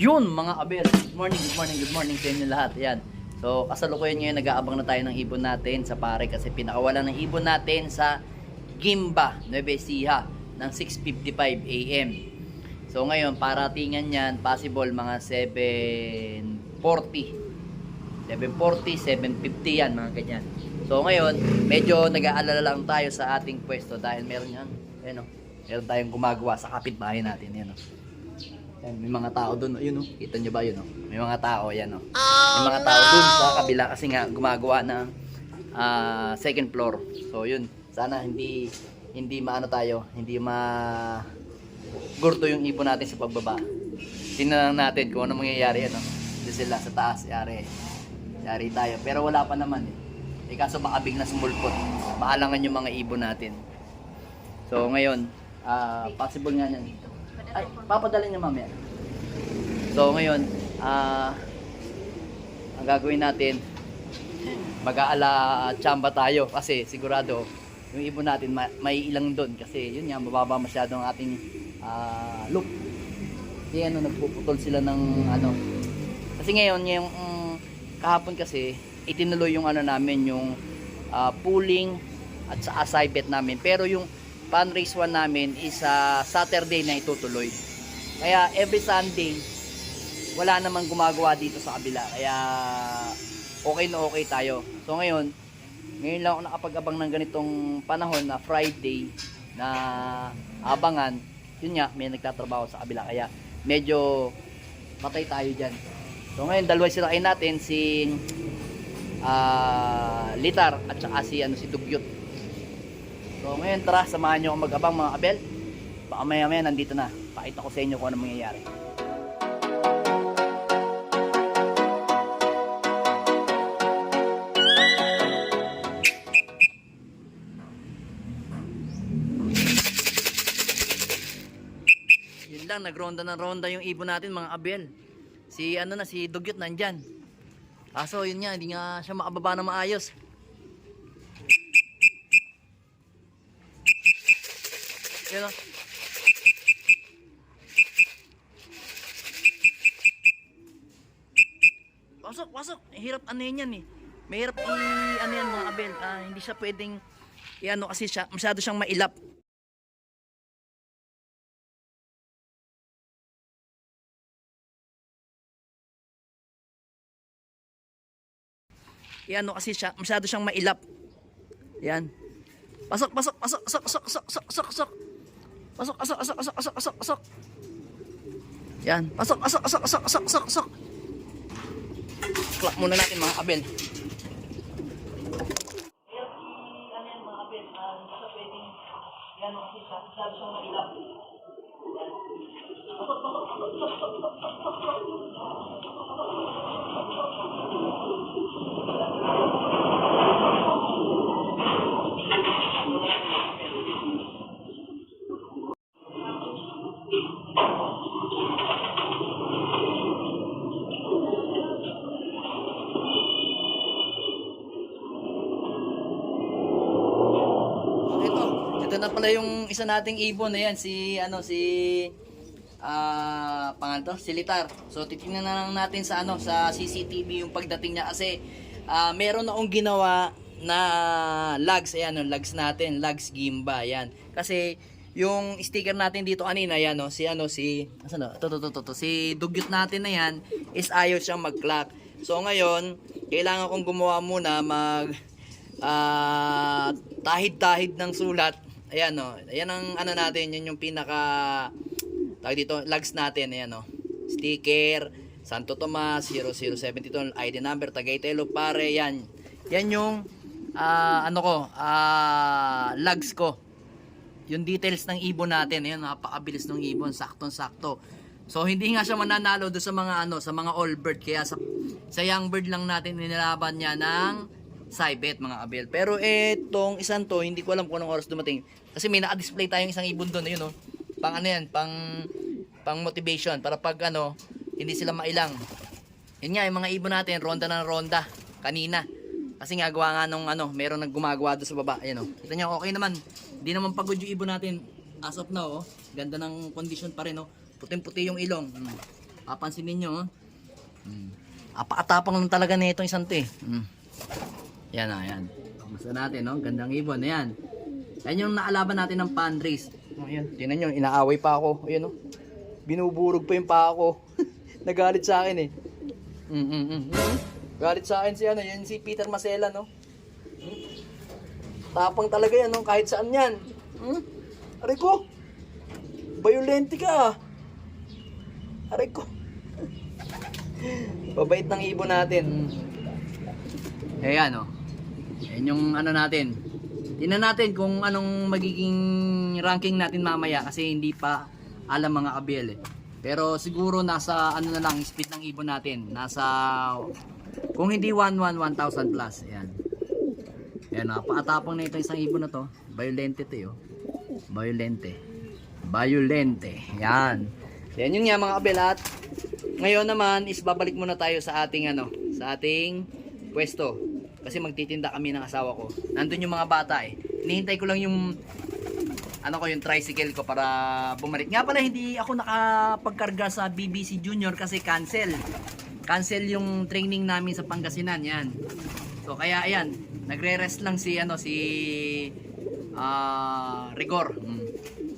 Yun mga abel, good morning, good morning, good morning sa inyo lahat. Yan. So kasalukuyan ngayon nag-aabang na tayo ng ibon natin sa pare kasi pinakawalan ng ibon natin sa Gimba, Nueva Ecija ng 6.55 AM. So ngayon paratingan yan possible mga 7.40. 7.40, 7.50 yan mga ganyan. So ngayon medyo nag-aalala lang tayo sa ating pwesto dahil meron yan. Ayan o. Meron tayong gumagawa sa kapitbahay natin. Yan o. Yan, may mga tao doon. Ayun oh. Kita nyo ba yun oh? May mga tao yan oh. may mga tao doon sa kabila kasi nga gumagawa ng ah, second floor. So yun. Sana hindi hindi maano tayo, hindi ma gurto yung ibon natin sa pagbaba. Tingnan natin kung ano mangyayari ano. Doon sila sa taas, yari. Yari tayo. Pero wala pa naman eh. Eh kaso baka bigla sumulpot. Maalangan yung mga ibon natin. So ngayon, ah, possible nga yan. Ay, papadala niya mamaya. So ngayon, ah ang gagawin natin, mag-aala chamba tayo kasi sigurado yung ibon natin ma- may ilang doon kasi yun nga mababa masyado ang ating ah, loop. Kasi ano nagpuputol sila ng ano. Kasi ngayon yung mm, kahapon kasi itinuloy yung ano namin yung ah, pooling at sa aside bet namin. Pero yung race 1 namin is sa Saturday na itutuloy. Kaya every Sunday wala namang gumagawa dito sa kabila. Kaya okay na okay tayo. So ngayon, ngayon lang ako nakapag-abang ng ganitong panahon na Friday na abangan. Yun nga, may nagtatrabaho sa kabila. Kaya medyo patay tayo dyan. So ngayon, dalawa sila kayo natin, si ah, Litar at saka si, ano, si Dugyot. So ngayon, tara, samahan nyo ako mag-abang mga kabel. Baka maya maya nandito na. Pakita ko sa inyo kung ano mangyayari. Yun lang, nagronda ng ronda yung ibon natin mga abel. Si ano na, si Dugyot nandyan. Kaso yun nga, hindi nga siya makababa na maayos. Yun o. Pasok, pasok. Hirap ano yan yan eh. Mahirap i-ano yan mga abel. Ah, hindi siya pwedeng i-ano kasi siya, masyado siyang mailap. Iano kasi siya, masyado siyang mailap. Yan. Pasok, pasok, pasok, sok, sok, sok, sok, sok, sok. Pasok, pasok, pasok, pasok, pasok, pasok, pasok. Yan. Pasok, pasok, pasok, pasok, pasok, pasok, pasok. Clap muna natin mga kabel. Ito, na pala yung isa nating ibon na yan, si ano si ah pangalan to, si Litar. So titingnan na lang natin sa ano sa CCTV yung pagdating niya kasi ah, meron akong ginawa na logs, ayan, no, logs natin, logs Gimba, yan. Kasi yung sticker natin dito kanina, yan, no, si ano, si, asan no, to, to, to, to, to, si dugyot natin na yan, is ayaw siyang mag-clock. So ngayon, kailangan kong gumawa muna mag, ah, tahid-tahid ng sulat. Ayan, no, ayan ang ano natin, yun yung pinaka, tawag dito, logs natin, ayan, no, sticker, Santo Tomas, 0072, ID number, Tagaytay pare, yan. Yan yung ah, ano ko, ah, logs ko. Yung details ng ibon natin, ayun, napakabilis ng ibon, saktong-sakto. So hindi nga siya mananalo do sa mga ano, sa mga all bird kaya sa sa young bird lang natin nilalaban niya ng Saibet mga abel. Pero etong isang to, hindi ko alam kung anong oras dumating. Kasi may naka-display tayong isang ibon doon, ayun oh. Pang ano yan, pang pang motivation para pag ano, hindi sila mailang. Yun nga, yung mga ibon natin, ronda ng ronda kanina. Kasi nga gawa nga nung ano, meron nang gumagawa doon sa baba. Ayan oh. Kita niyo, okay naman. Hindi naman pagod yung ibon natin as of now, oh. Ganda ng condition pa rin, oh. Puting-puti yung ilong. Hmm. Papansinin nyo, oh. Mm. Apakatapang lang talaga na itong isang to eh. Mm. Yan ah, yan. Gusto natin, no? Gandang ibon. Ayan. Yan yung naalaban natin ng pandrace. Oh, ayan. Tingnan nyo, inaaway pa ako. Ayan, oh. Binuburog pa yung pa ako. Nagalit sa akin eh. Mm, mm, mm. Mm. Galit sa akin si ano, yan si Peter Masela, no? Tapang talaga yan, no? Kahit saan yan. Hmm? Aray ko! Violente ka ah. Aray ko. Babait ng ibon natin. Ayan oh. Ayan yung ano natin. Tingnan natin kung anong magiging ranking natin mamaya kasi hindi pa alam mga abel eh. Pero siguro nasa ano na lang speed ng ibon natin. Nasa kung hindi 1-1, 1,000 plus. Ayan. Ayan, napakatapang na ito isang ibon na to. Violente to yo. Violente. Violente. Yan. Yan yun nga mga kabelat. Ngayon naman is babalik muna tayo sa ating ano, sa ating pwesto. Kasi magtitinda kami ng asawa ko. Nandun yung mga bata eh. Hinihintay ko lang yung ano ko yung tricycle ko para bumalik. Nga pala hindi ako nakapagkarga sa BBC Junior kasi cancel. Cancel yung training namin sa Pangasinan, yan. So kaya ayan, nagre-rest lang si ano si ah Rigor. Mm.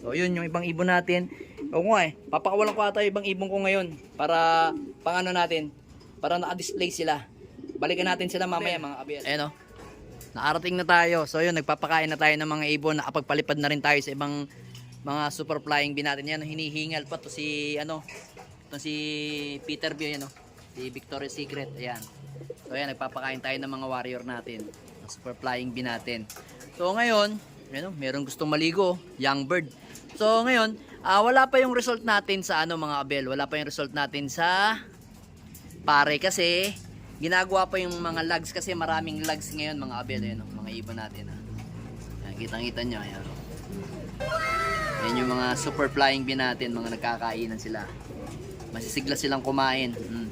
So yun yung ibang ibon natin. O nga eh, papakawalan ko ata yung ibang ibon ko ngayon para pang ano natin, para naka-display sila. Balikan natin sila mamaya mga abiyas. Ayan o. Naarating na tayo. So yun, nagpapakain na tayo ng mga ibon. Nakapagpalipad na rin tayo sa ibang mga super flying bee natin. Yan, hinihingal pa to si ano, to si Peter Bio yan o. Si Victoria's Secret. Ayan. So ayan, nagpapakain tayo ng mga warrior natin. Ng super flying bee natin. So ngayon, ano, merong gustong maligo, young bird. So ngayon, ah, wala pa yung result natin sa ano mga abel, wala pa yung result natin sa pare kasi ginagawa pa yung mga lags kasi maraming lags ngayon mga abel, ayun, oh, mga ibon natin. Ah. Ayan, kitang-kita nyo, ayan. Ayan yung mga super flying bee natin, mga nagkakainan sila. Masisigla silang kumain. Mm.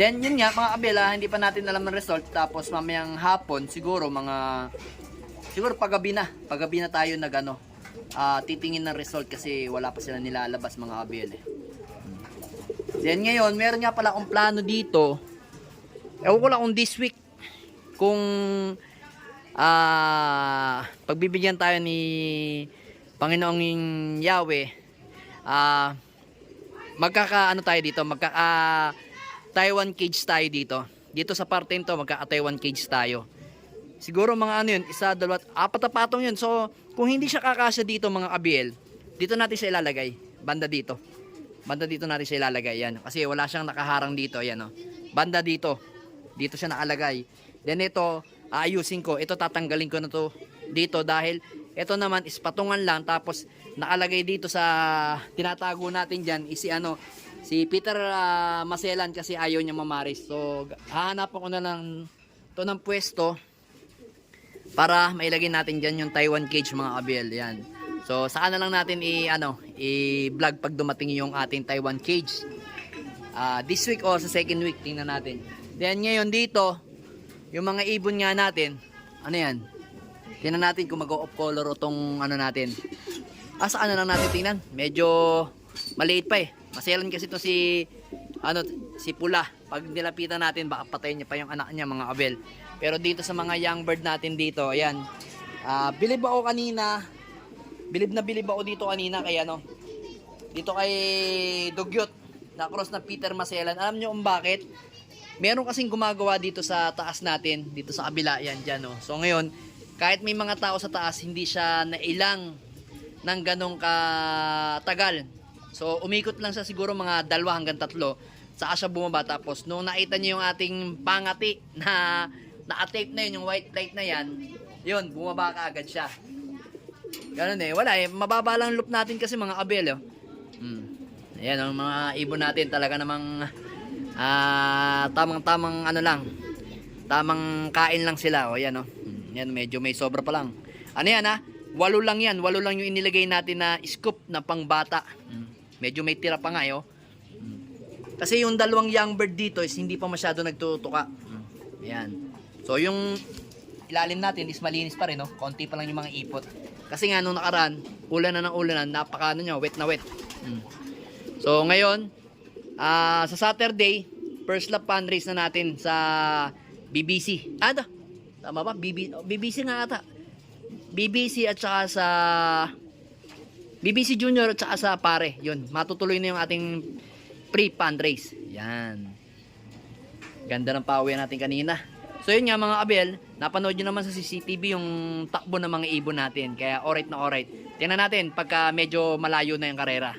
Then yun nga mga kabila, hindi pa natin alam ng result. Tapos mamayang hapon, siguro mga siguro paggabi na. Paggabi na tayo nag ano, ah, titingin ng result kasi wala pa sila nilalabas mga kabila. Eh. Then ngayon, meron nga pala akong plano dito. Ewan ko lang kung this week kung ah pagbibigyan tayo ni Panginoong Yahweh ah magkaka ano tayo dito, magkaka Taiwan cage tayo dito. Dito sa parte nito, magkaka Taiwan cage tayo. Siguro mga ano yun, isa, dalawa, apat na patong yun. So, kung hindi siya kakasya dito mga kabiel, dito natin siya ilalagay. Banda dito. Banda dito natin siya ilalagay. Yan. Kasi wala siyang nakaharang dito. Yan, oh. Banda dito. Dito siya nakalagay. Then ito, aayusin ko. Ito tatanggalin ko na to dito dahil ito naman is patungan lang tapos nakalagay dito sa tinatago natin diyan is si ano si Peter ah, Maselan kasi ayaw niya mamaris. So hahanapan ko na lang to ng pwesto para mailagay natin diyan yung Taiwan cage mga abel. Yan. So saan na lang natin i ano i-vlog pag dumating yung ating Taiwan cage. Ah, this week o sa second week tingnan natin. Then ngayon dito yung mga ibon nga natin, ano yan? Tingnan natin kung mag-off color o tong ano natin. Ah, sa ano lang natin tingnan? Medyo maliit pa eh. Maselan kasi to si ano si Pula. Pag nilapitan natin baka patayin niya pa yung anak niya mga abel. Pero dito sa mga young bird natin dito, ayan. Ah, bilib ako kanina. Bilib na bilib ako dito kanina kay ano. Dito kay Dugyot na cross na Peter Maselan. Alam niyo kung bakit? Meron kasing gumagawa dito sa taas natin, dito sa kabila, yan dyan, no? So ngayon, kahit may mga tao sa taas, hindi siya nailang ng ganong katagal. So umikot lang siya siguro mga dalawa hanggang tatlo. Saka siya bumaba. Tapos nung nakita niyo yung ating pangati na naka-tape na yun, yung white light na yan, yun, bumaba ka agad siya. Ganun eh. Wala eh. Mababa lang loop natin kasi mga kabel, oh. Hmm. Ayan, ang mga ibon natin talaga namang ah tamang-tamang ano lang. Tamang kain lang sila. O yan oh. Hmm, Yan medyo may sobra pa lang. Ano yan ha? Walo lang yan. Walo lang yung inilagay natin na scoop na pangbata. Hmm. Medyo may tira pa nga eh, oh. Hmm. Kasi yung dalawang young bird dito is hindi pa masyado nagtutuka. Hmm. Ayan. So yung ilalim natin is malinis pa rin, no? Konti pa lang yung mga ipot. Kasi nga nung nakaraan, ulan na ng ulan na, napaka ano nyo, wet na wet. Hmm. So ngayon, Ah, sa Saturday, first lap fundraise na natin sa BBC. Ah, ito. Tama ba? BB, oh, BBC nga ata. BBC at saka sa BBC Junior at saka sa pare. Yun, matutuloy na yung ating pre-fundraise. Yan. Ganda ng pawi natin kanina. So yun nga mga kabel, napanood nyo naman sa CCTV yung takbo ng mga ibon natin. Kaya alright na alright. Tingnan natin pagka medyo malayo na yung karera.